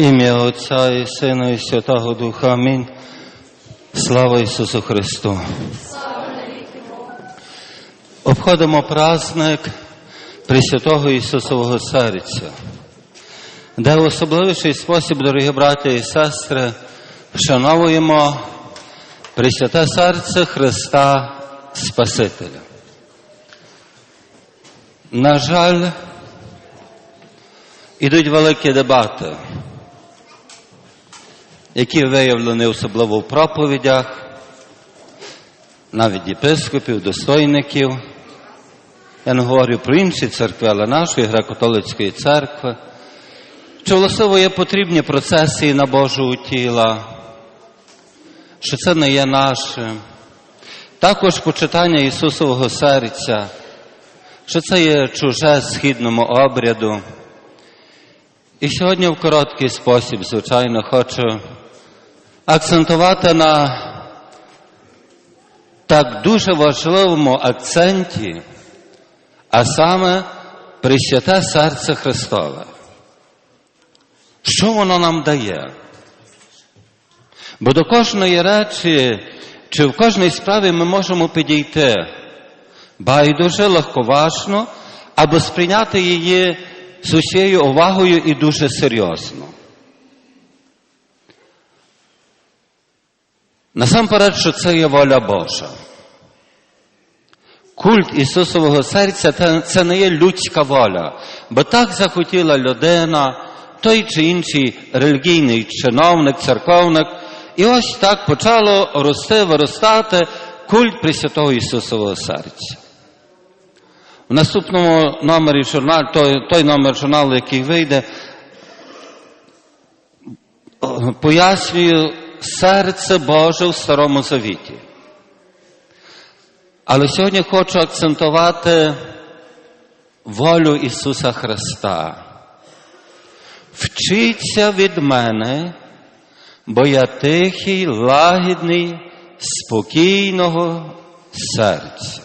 Ім'я Отця і Сина і Святого Духа. Амінь. Слава Ісусу Христу. Обходимо праздник Пресвятого Ісусового Серця, де в особливіший спосіб, дорогі браті і сестри, вшановуємо Пресвяте Серце Христа Спасителя. На жаль, ідуть великі дебати, які виявлені особливо в проповідях, навіть єпископів, достойників. Я не говорю про інші церкви, але нашої греко-католицької церкви, що власиво є потрібні процесії на Божого тіла, що це не є наше. Також почитання Ісусового серця, що це є чуже східному обряду. І сьогодні в короткий спосіб, звичайно, хочу акцентувати на так дуже важливому акценті, а саме Пресвяте Серце Христове. Що воно нам дає? Бо до кожної речі, чи в кожній справі ми можемо підійти байдуже, легковажно, або сприйняти її з усією увагою і дуже серйозно. Насамперед, що це є воля Божа. Культ Ісусового серця це не є людська воля, бо так захотіла людина, той чи інший релігійний чиновник, церковник, і ось так почало рости, виростати культ Пресвятого Ісусового серця. В наступному номері журналу, той, той номер журналу, який вийде, пояснюю серце Боже в Старому Завіті. Але сьогодні хочу акцентувати волю Ісуса Христа. Вчіться від мене, бо я тихий, лагідний, спокійного серця.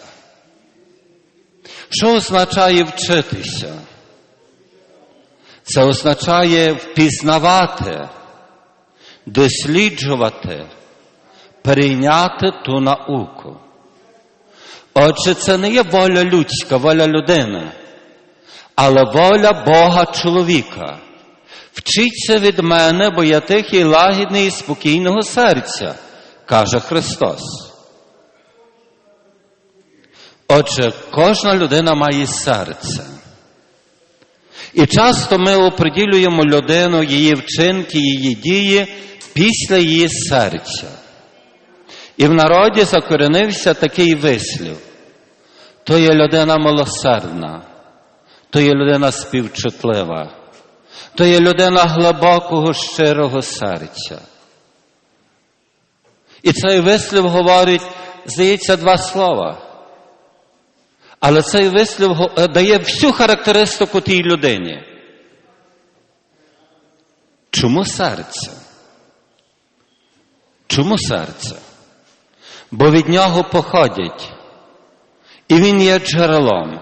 Що означає вчитися? Це означає впізнавати, досліджувати, прийняти ту науку. Отже, це не є воля людська, воля людини, але воля Бога чоловіка. Вчіться від мене, бо я тихий, лагідний і спокійного серця, каже Христос. Отже, кожна людина має серце. І часто ми оприділюємо людину, її вчинки, її дії після її серця. І в народі закоренився такий вислів. То є людина милосердна, то є людина співчутлива, то є людина глибокого, щирого серця. І цей вислів говорить, здається, два слова. Але цей вислів дає всю характеристику тій людині. Чому серце? Чому серце? Бо від нього походять. І він є джерелом.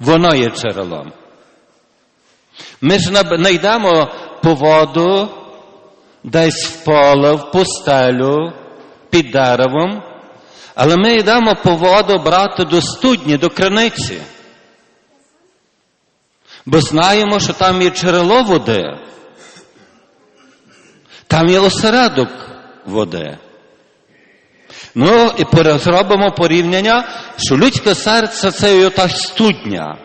Воно є джерелом. Ми ж не йдемо по воду десь в поле, в пустелю, під деревом. Але ми йдемо по воду брати до студні, до криниці. Бо знаємо, що там є джерело води, там є осередок води. Ну і зробимо порівняння, що людське серце це є та студня,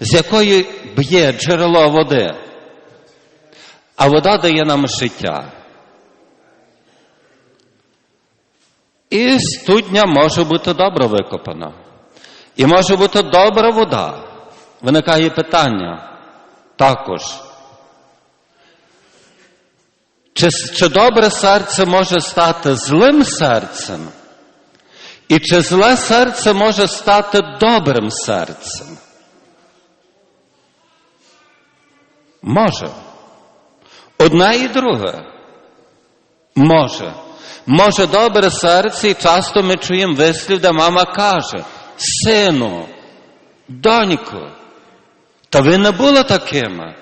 з якої б'є джерело води, а вода дає нам життя. І студня може бути добре викопана. І може бути добра вода. Виникає питання також. Чи, чи добре серце може стати злим серцем? І чи зле серце може стати добрим серцем? Може. Одне і друге. Може. Може добре серце, і часто ми чуємо вислів, де мама каже, сину, донько, та ви не були такими.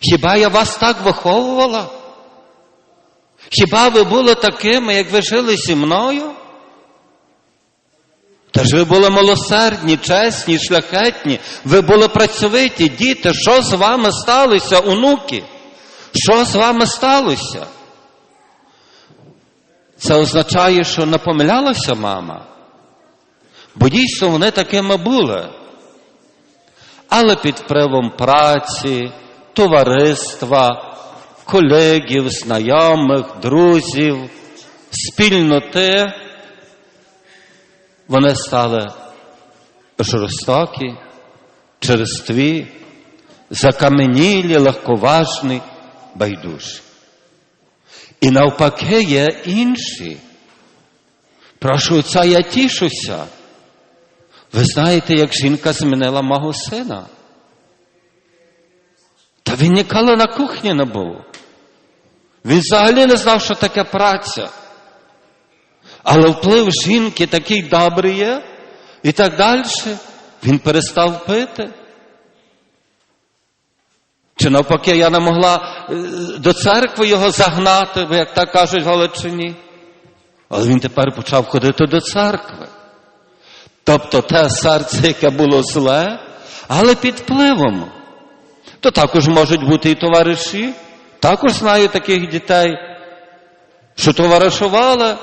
Хіба я вас так виховувала? Хіба ви були такими, як ви жили зі мною? Та ж ви були милосердні, чесні, шляхетні, ви були працьовиті, діти, що з вами сталося, онуки? Що з вами сталося? Це означає, що не помилялася мама. Бо дійсно вони такими були. Але під впливом праці, товариства, колегів, знайомих, друзів, спільноти, вони стали жорстокі, черстві, закаменілі, легковажні, байдужі. І навпаки є інші. Прошу отця я тішуся. Ви знаєте, як жінка змінила мого сина. Та він ніколи на кухні не був. Він взагалі не знав, що таке праця. Але вплив жінки такий добрий є, і так далі. Він перестав пити. Чи навпаки, я не могла е, до церкви його загнати, як так кажуть в Галичині. Але він тепер почав ходити до церкви. Тобто те серце, яке було зле, але під впливом. То також можуть бути і товариші. Також знаю таких дітей, що товаришували,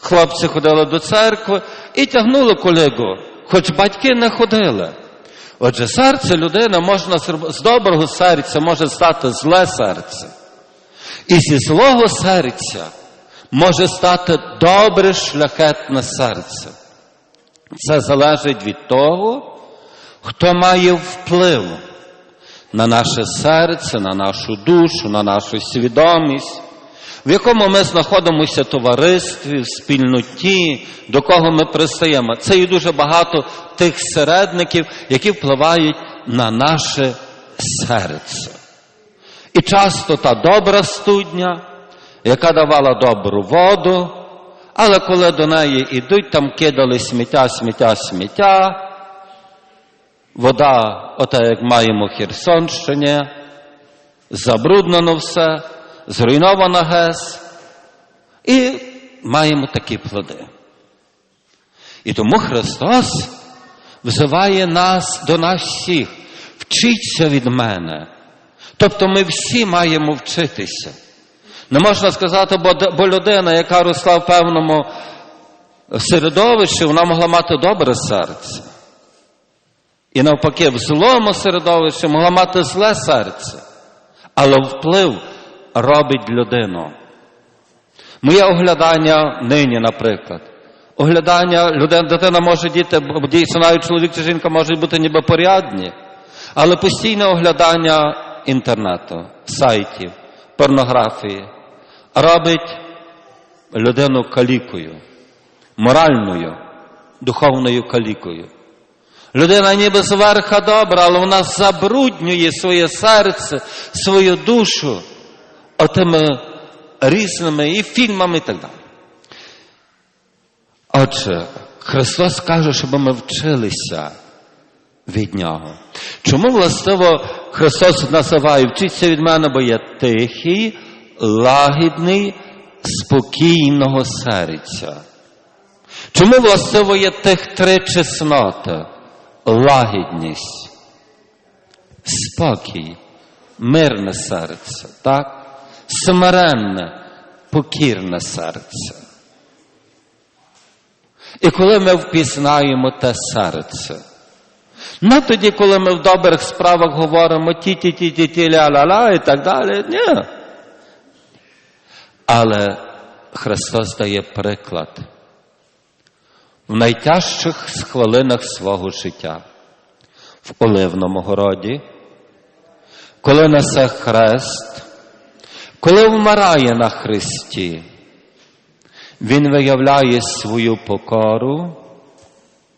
хлопці ходили до церкви і тягнули колегу, хоч батьки не ходили. Отже, серце людини можна з доброго серця може стати зле серце. І зі злого серця може стати добре шляхетне серце. Це залежить від того, хто має вплив на наше серце, на нашу душу, на нашу свідомість, в якому ми знаходимося в товаристві, в спільноті, до кого ми пристаємо. Це і дуже багато тих середників, які впливають на наше серце. І часто та добра студня, яка давала добру воду, але коли до неї йдуть, там кидали сміття, сміття, сміття, вода, ота, як маємо Херсонщині, забруднено все, зруйнована ГЕС, і маємо такі плоди. І тому Христос взиває нас до нас всіх, вчіться від мене. Тобто ми всі маємо вчитися. Не можна сказати, бо, людина, яка росла в певному середовищі, вона могла мати добре серце. І навпаки, в злому середовищі могла мати зле серце. Але вплив робить людину. Моє оглядання нині, наприклад. Оглядання людина, дитина може діти, дійсно навіть чоловік чи жінка можуть бути ніби порядні, але постійне оглядання інтернету, сайтів, порнографії робить людину калікою, моральною, духовною калікою. Людина ніби зверха добра, але вона забруднює своє серце, свою душу отими різними і фільмами і так далі. Отже, Христос каже, щоб ми вчилися від Нього. Чому, властиво, Христос називає вчиться від мене, бо я тихий, лагідний, спокійного серця? Чому, властиво, є тих три чесноти? Лагідність, спокій, мирне серце, так? Смиренне, покірне серце. І коли ми впізнаємо те серце, не тоді, коли ми в добрих справах говоримо ті-ті-ті-ті-ті, ля-ла-ла і так далі, ні. Але Христос дає приклад в найтяжчих хвилинах свого життя, в Оливному городі, коли несе хрест, коли вмирає на Христі. Він виявляє свою покору,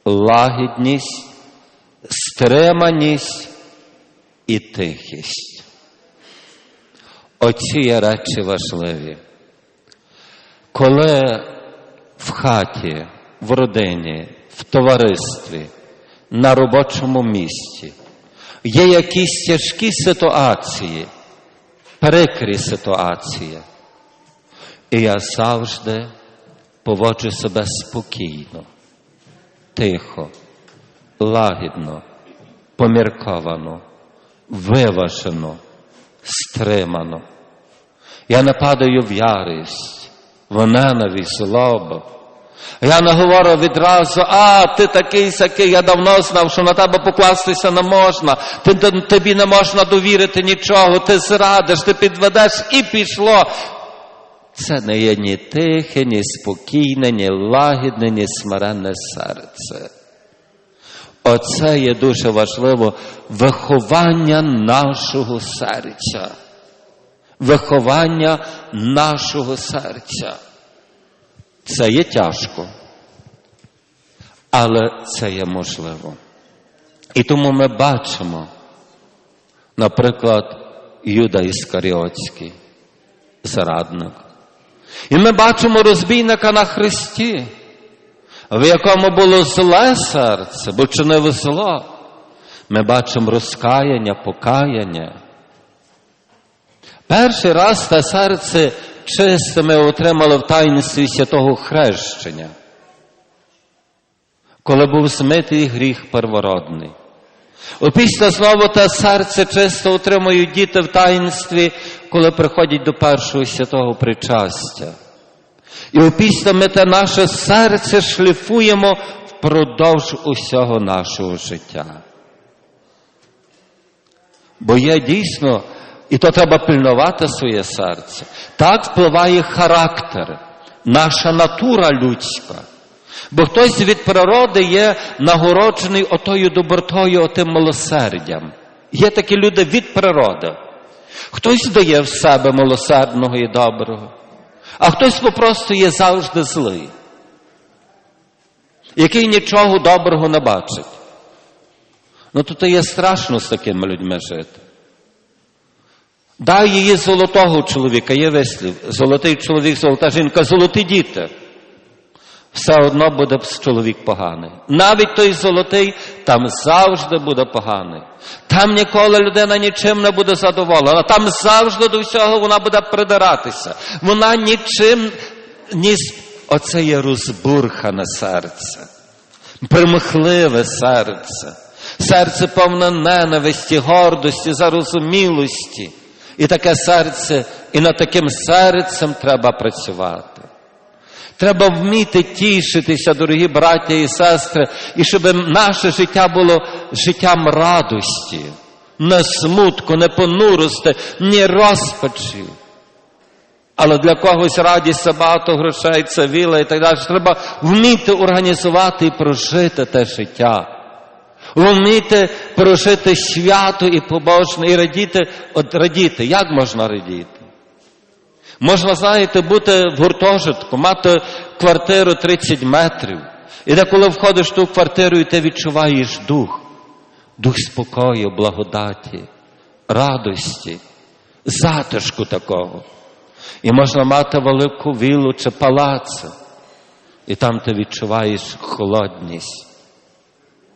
лагідність, стриманість і тихість. Оці є речі важливі. Коли в хаті, в родині, в товаристві, на робочому місці Є якісь тяжкі ситуації, прикрі ситуації. І я завжди поводжу себе спокійно, тихо, лагідно, помірковано, виважено, стримано. Я не падаю в ярість, в ненависть, злобу. Я не говорю відразу, а ти такий сякий, я давно знав, що на тебе покластися не можна, ти, тобі не можна довірити нічого, ти зрадиш, ти підведеш і пішло. Це не є ні тихе, ні спокійне, ні лагідне, ні смиренне серце. Оце є дуже важливо виховання нашого серця. Виховання нашого серця. Це є тяжко, але це є можливо. І тому ми бачимо, наприклад, Юда Іскаріотський, зрадник. І ми бачимо розбійника на Христі, в якому було зле серце, бо чинив зло. Ми бачимо розкаяння, покаяння. Перший раз те серце чисте ми отримали в таїнстві святого хрещення, коли був змитий гріх первородний. Опісля знову те серце чисто отримують діти в таїнстві, коли приходять до першого святого причастя. І опісля ми те наше серце шліфуємо впродовж усього нашого життя. Бо є дійсно, і то треба пильнувати своє серце. Так впливає характер, наша натура людська. Бо хтось від природи є нагороджений отою добротою, отим милосердям. Є такі люди від природи. Хтось дає в себе милосердного і доброго, а хтось просто є завжди злий, який нічого доброго не бачить. Ну то є страшно з такими людьми жити. Дай її золотого чоловіка, є вислів. Золотий чоловік, золота жінка, золоті діти. Все одно буде чоловік поганий. Навіть той золотий там завжди буде поганий. Там ніколи людина нічим не буде задоволена. Там завжди до всього вона буде придиратися. Вона нічим ні оце є розбурхане серце, примхливе серце, серце повне ненависті, гордості, зарозумілості. І таке серце, і над таким серцем треба працювати. Треба вміти тішитися, дорогі браття і сестри, і щоб наше життя було життям радості, не смутку, не понурости, ні розпачі. Але для когось радість це грошей, це віла і так далі. Треба вміти організувати і прожити те життя. Вміти прожити свято і побожне, і радіти, от радіти. Як можна радіти? Можна, знаєте, бути в гуртожитку, мати квартиру 30 метрів. І де коли входиш в ту квартиру, і ти відчуваєш дух, дух спокою, благодаті, радості, затишку такого. І можна мати велику вілу чи палац, і там ти відчуваєш холодність,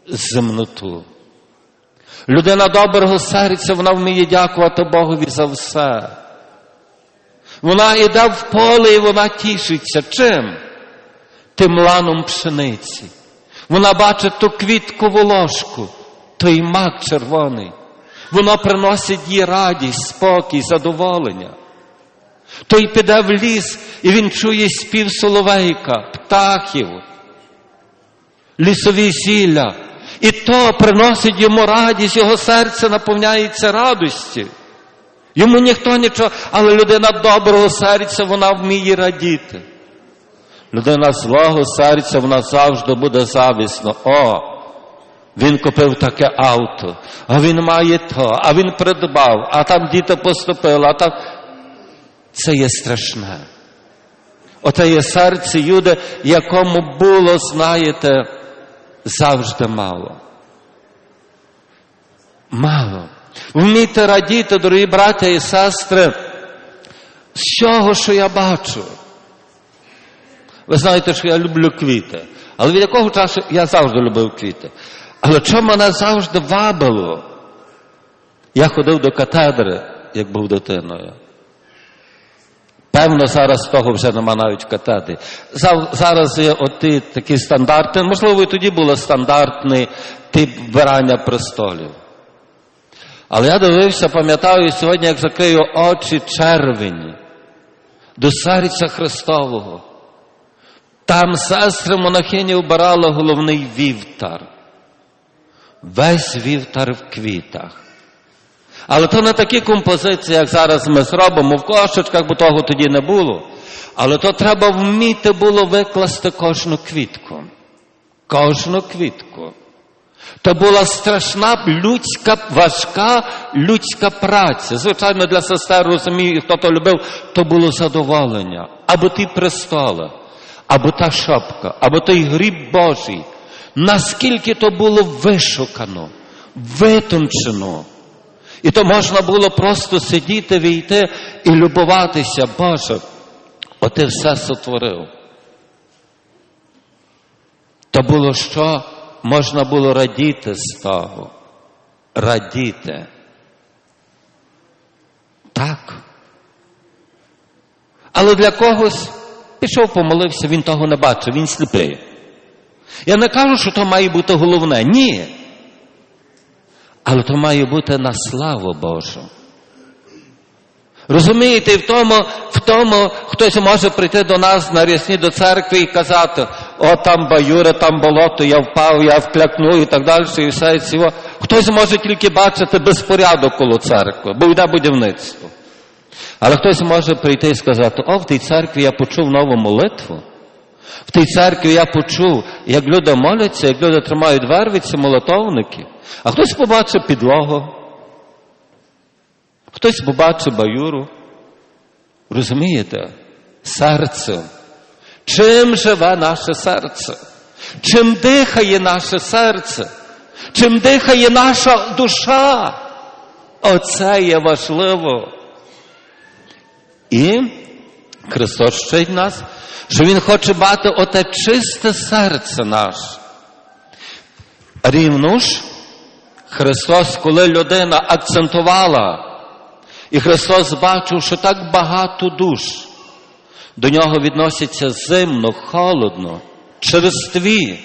земноту. Людина доброго серця, вона вміє дякувати Богові за все. Вона йде в поле і вона тішиться. Чим? Тим ланом пшениці. Вона бачить ту квіткову ложку, той мак червоний. Вона приносить їй радість, спокій, задоволення. Той піде в ліс, і він чує спів соловейка, птахів, лісові зілля. І то приносить йому радість, його серце наповняється радості. Йому ніхто нічого, але людина доброго серця, вона вміє радіти. Людина злого серця, вона завжди буде завісно. О, він купив таке авто, а він має то, а він придбав, а там діти поступили, а там. Це є страшне. Оте є серце Юди, якому було, знаєте, завжди мало. Мало. Вмійте радіти, дорогі браття і сестри, з цього, що я бачу. Ви знаєте, що я люблю квіти. Але від якого часу я завжди любив квіти. Але що мене завжди вабило? Я ходив до катедри, як був дитиною. Певно, зараз того вже нема навіть. За- Зараз є оті такі стандарти, можливо, і тоді було стандартний тип вбирання престолів. Але я дивився, пам'ятаю сьогодні, як закрию очі червені до серця Христового. Там сестри монахині вбирали головний вівтар. Весь вівтар в квітах. Але то не такі композиції, як зараз ми зробимо в кошечках, бо того тоді не було. Але то треба вміти було викласти кожну квітку. Кожну квітку. То була страшна людська, важка людська праця. Звичайно, для сестер розумію, хто то любив, то було задоволення. Або ті престоли, або та шапка, або той гріб Божий. Наскільки то було вишукано, витончено. І то можна було просто сидіти, війти і любуватися, Боже, от ти все сотворив. То було що? Можна було радіти з того. Радіти. Так. Але для когось пішов, помолився, він того не бачив, він сліпий. Я не кажу, що то має бути головне. Ні. Але то має бути на славу Божу. Розумієте, в тому, в тому хтось може прийти до нас на рясні до церкви і казати, о, там баюри, там болото, я впав, я вклякну і так далі, і все і цього. Хтось може тільки бачити безпорядок коло церкви, бо йде будівництво. Але хтось може прийти і сказати, о, в тій церкві я почув нову молитву. В тій церкві я почув, як люди моляться, як люди тримають вервиці, молотовники. А хтось побачив підлогу, хтось побачив баюру. Розумієте? Серце. Чим живе наше серце? Чим дихає наше серце? Чим дихає наша душа? Оце є важливо. І Христос вчить нас, що Він хоче мати оте чисте серце наше. Рівно ж, Христос, коли людина акцентувала, і Христос бачив, що так багато душ до нього відносяться зимно, холодно, черстві.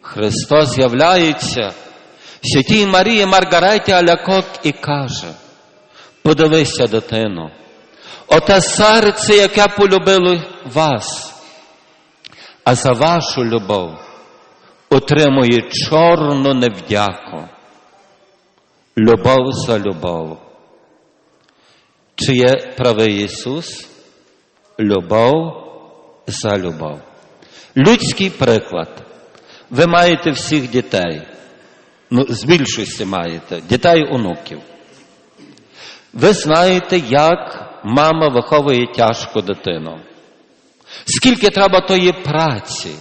Христос з'являється святій Марії Маргареті Алякок і каже: подивися, дитино, оте серце, яке полюбило вас, а за вашу любов отримує чорну невдяку. Любов за любов. Чи є правий Ісус? Любов за любов. Людський приклад. Ви маєте всіх дітей. Ну, з більшості маєте, дітей онуків. Ви знаєте, як мама виховує тяжко дитину. Скільки треба тої праці?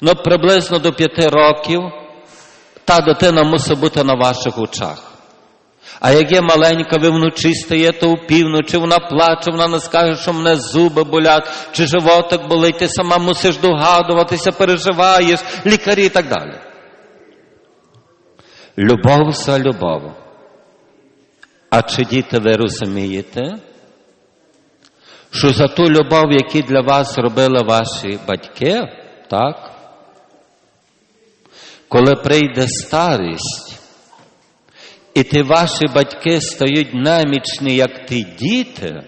Ну, приблизно до п'яти років та дитина мусить бути на ваших очах. А як є маленька, ви вночі стаєте півночі, вона плаче, вона не скаже, що мене зуби болять, чи животик болить, ти сама мусиш догадуватися, переживаєш, лікарі і так далі. Любов за любов. А чи діти ви розумієте, що за ту любов, яку для вас робили ваші батьки, так? Коли прийде старість, і ті ваші батьки стають немічні, як ті діти,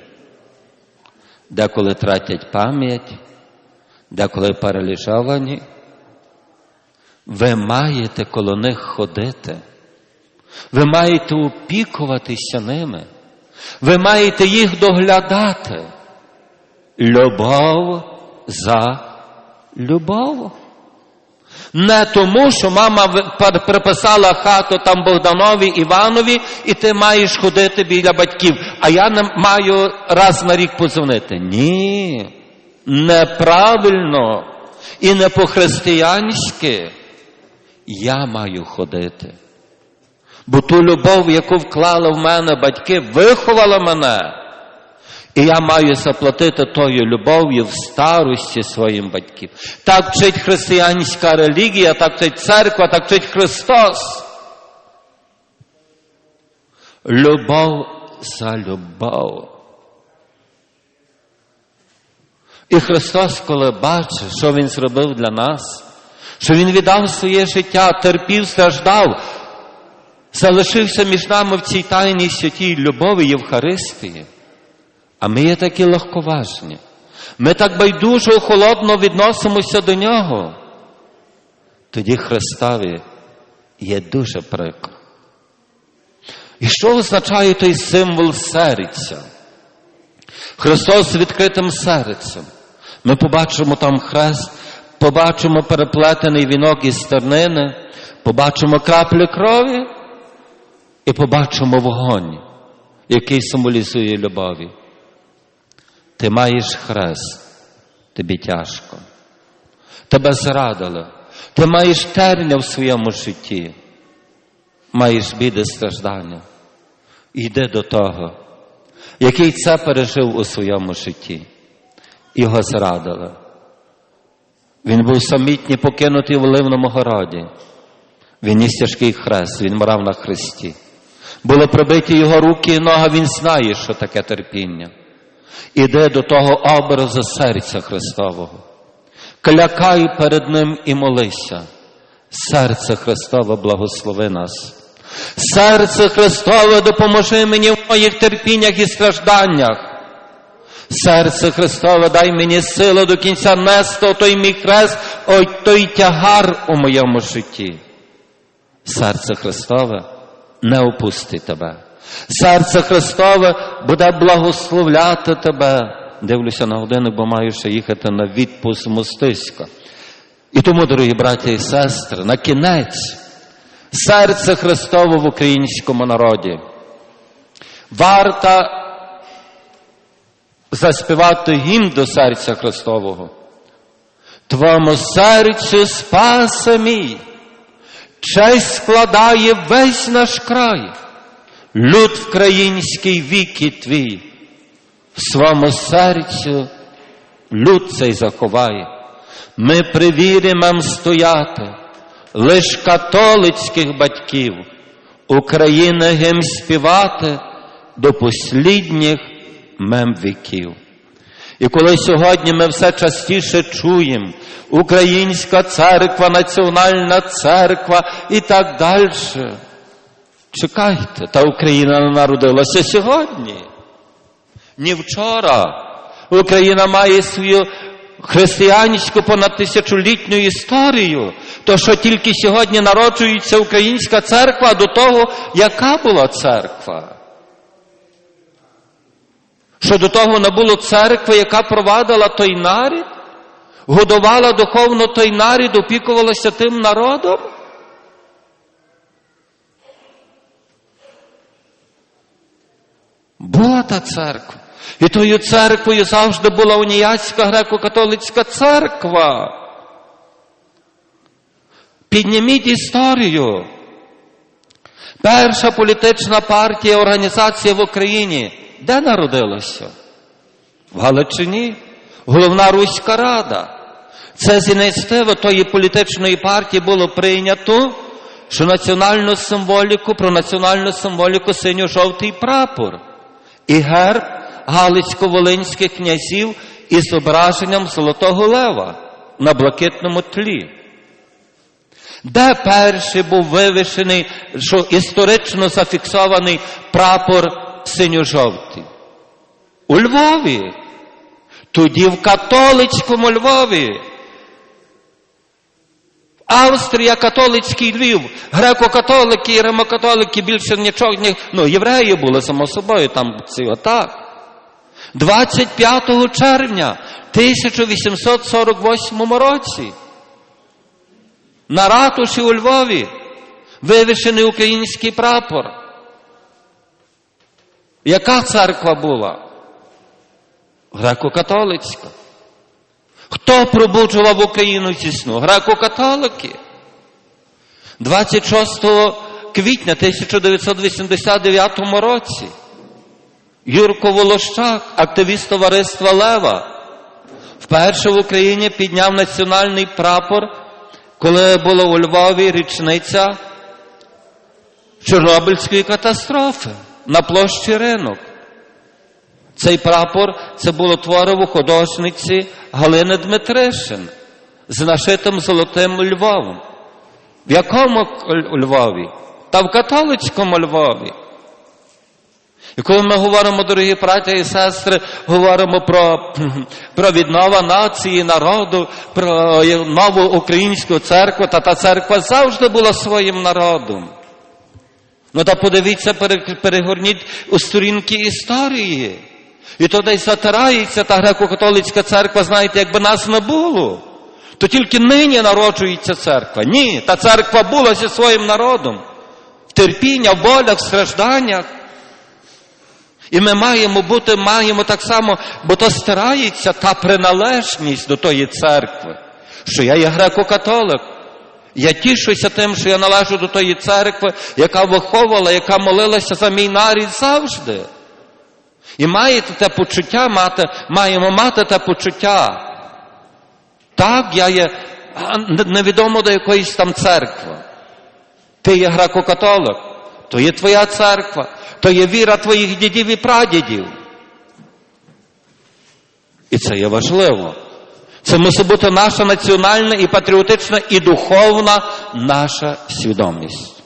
деколи тратять пам'ять, деколи паралізовані, ви маєте коло них ходити. Ви маєте опікуватися ними. Ви маєте їх доглядати. Любов за любов. Не тому, що мама приписала хату там Богданові Іванові, і ти маєш ходити біля батьків, а я не маю раз на рік подзвонити. Ні, неправильно і не по-християнськи. Я маю ходити. Бо ту любов, яку вклали в мене батьки, виховала мене. І я маю заплатити тою любов'ю в старості своїм батьків. Так вчить християнська релігія, так вчить церква, так вчить Христос. Любов за любов. І Христос, коли бачить, що Він зробив для нас, що Він віддав своє життя, терпів, страждав, залишився між нами в цій тайній святій любові Євхаристії. А ми є такі легковажні. Ми так байдуже холодно відносимося до нього. Тоді Христові є дуже прикро. І що означає той символ серця? Христос з відкритим серцем. Ми побачимо там хрест, побачимо переплетений вінок із стернини, побачимо краплі крові і побачимо вогонь, який символізує любові. Ти маєш хрест, тобі тяжко. Тебе зрадили. Ти маєш терня в своєму житті, маєш біди страждання. Йди до того, який це пережив у своєму житті. Його зрадили. Він був самітній покинутий в Оливному городі. Він ніс тяжкий хрест, він морав на хресті. Були прибиті його руки і ноги, він знає, що таке терпіння. Іди до того образу серця Христового. Клякай перед Ним і молися. Серце Христове благослови нас. Серце Христове допоможи мені в моїх терпіннях і стражданнях. Серце Христове, дай мені силу до кінця нести той мій хрест, ой той тягар у моєму житті. Серце Христове не опустить тебе. Серце Христове буде благословляти тебе. Дивлюся на годину, бо маю ще їхати на відпуск мостиська. І тому, дорогі браті і сестри, на кінець серце Христове в українському народі. Варта заспівати гімн до серця Христового. Твому серцю спасе мій, честь складає весь наш край, люд вкраїнський віки твій, своєму серцю люд цей заховає. Ми при вірі стояти, лиш католицьких батьків, України гим співати до послідніх мем віків. І коли сьогодні ми все частіше чуємо, Українська церква, Національна церква і так далі. Чекайте, та Україна народилася сьогодні. Ні вчора. Україна має свою християнську понад тисячолітню історію. То, що тільки сьогодні народжується українська церква до того, яка була церква. Що до того не було церкви, яка провадила той нарід, годувала духовно той нарід, опікувалася тим народом. Була та церква. І тою церквою завжди була уніяцька греко-католицька церква. Підніміть історію. Перша політична партія, організація в Україні. Де народилася? В Галичині. Головна Руська Рада. Це з ініціативи тої політичної партії було прийнято, що національну символіку, про національну символіку синьо-жовтий прапор і герб Галицько-Волинських князів із зображенням Золотого Лева на блакитному тлі. Де перший був вивішений, що історично зафіксований прапор синьо-жовтий? У Львові. Тоді в католицькому Львові. Австрія, католицький Львів, греко-католики і римокатолики більше нічого, ну, євреї були, само собою, там ці отак. 25 червня 1848 році на ратуші у Львові вивішений український прапор. Яка церква була? Греко-католицька. Хто пробуджував Україну зі сну? Греко-католики. 26 квітня 1989 році Юрко Волощак, активіст товариства Лева, вперше в Україні підняв національний прапор, коли була у Львові річниця Чорнобильської катастрофи. на площі ринок. Цей прапор це було твориво художниці Галини Дмитришин з нашитим золотим Львовом. В якому Львові? Та в католицькому Львові. І коли ми говоримо, дорогі браття і сестри, говоримо про, про віднова нації, народу, про нову українську церкву, та та церква завжди була своїм народом. Ну та подивіться, перегорніть у сторінки історії. І то десь затирається та греко-католицька церква, знаєте, якби нас не було, то тільки нині народжується церква. Ні, та церква була зі своїм народом. В терпіння, в болях, в стражданнях. І ми маємо бути, маємо так само, бо то стирається та приналежність до тої церкви, що я є греко-католик. Я тішуся тим, що я належу до тої церкви, яка виховувала, яка молилася за мій нарід завжди. І маєте те почуття, мати, маємо мати те почуття. Так, я є невідомо до якоїсь там церкви. Ти є греко-католик, то є твоя церква, то є віра твоїх дідів і прадідів. І це є важливо. Це мусить бути наша національна і патріотична і духовна наша свідомість.